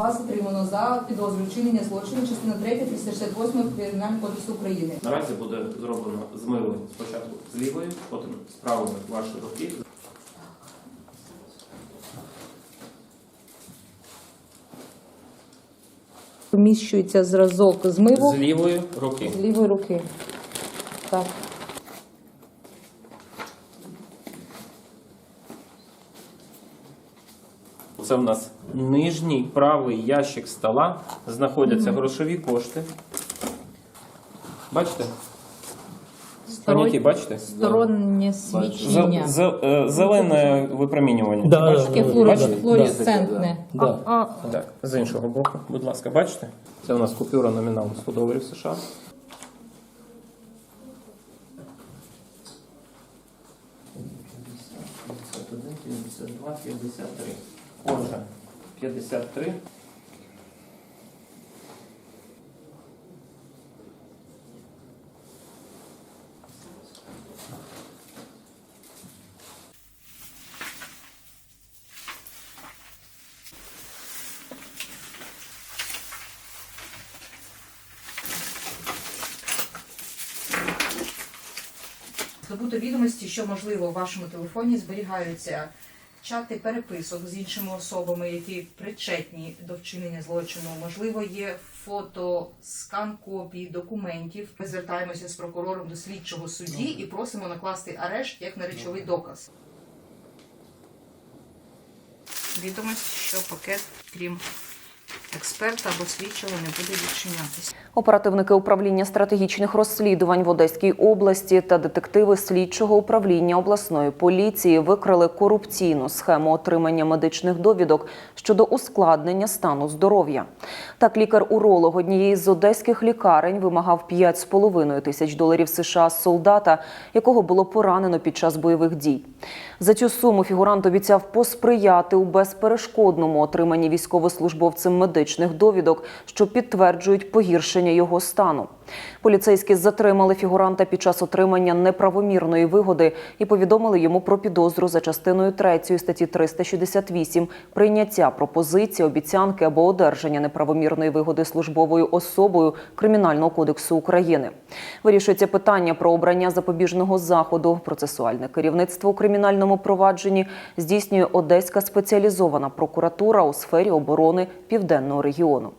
Вас затримано за підозрою вчинення злочину, частина 3, 368 Кримінального кодексу України. Наразі буде зроблено змиви спочатку з лівої, потім з правої вашої руки. Поміщується зразок змиву З лівої руки. з лівої руки. Так. Це в нас нижній правий ящик стола. Знаходяться грошові кошти. Бачите? Поняті, бачите? Стороннє з- е, Зелене випромінювання. Да, Бачите? Таке да, да, флуоресцентне. Да. Так, з іншого боку, будь ласка, бачите? Це у нас купюра номіналом 100 доларів США. Отже, 53. Здобуто відомості, що можливо у вашому телефоні зберігаються чати переписок з іншими особами, які причетні до вчинення злочину. Можливо, є фото, скан копій документів. Ми звертаємося з прокурором до слідчого судді і просимо накласти арешт як на речовий доказ. Відомість, що пакет, крім експерта або слідчого, не буде відчинятися. Оперативники управління стратегічних розслідувань в Одеській області та детективи слідчого управління обласної поліції викрили корупційну схему отримання медичних довідок щодо ускладнення стану здоров'я. Так, лікар-уролог однієї з одеських лікарень вимагав 5,5 тисяч доларів США з солдата, якого було поранено під час бойових дій. За цю суму фігурант обіцяв посприяти у безперешкодному отриманні військовослужбовцем медичних довідок, що підтверджують погіршення його стану. Поліцейські затримали фігуранта під час отримання неправомірної вигоди і повідомили йому про підозру за частиною 3 статті 368 прийняття пропозиції, обіцянки або одержання неправомірної вигоди службовою особою Кримінального кодексу України. Вирішується питання про обрання запобіжного заходу. Процесуальне керівництво у кримінальному провадженні здійснює Одеська спеціалізована прокуратура у сфері оборони Південного регіону.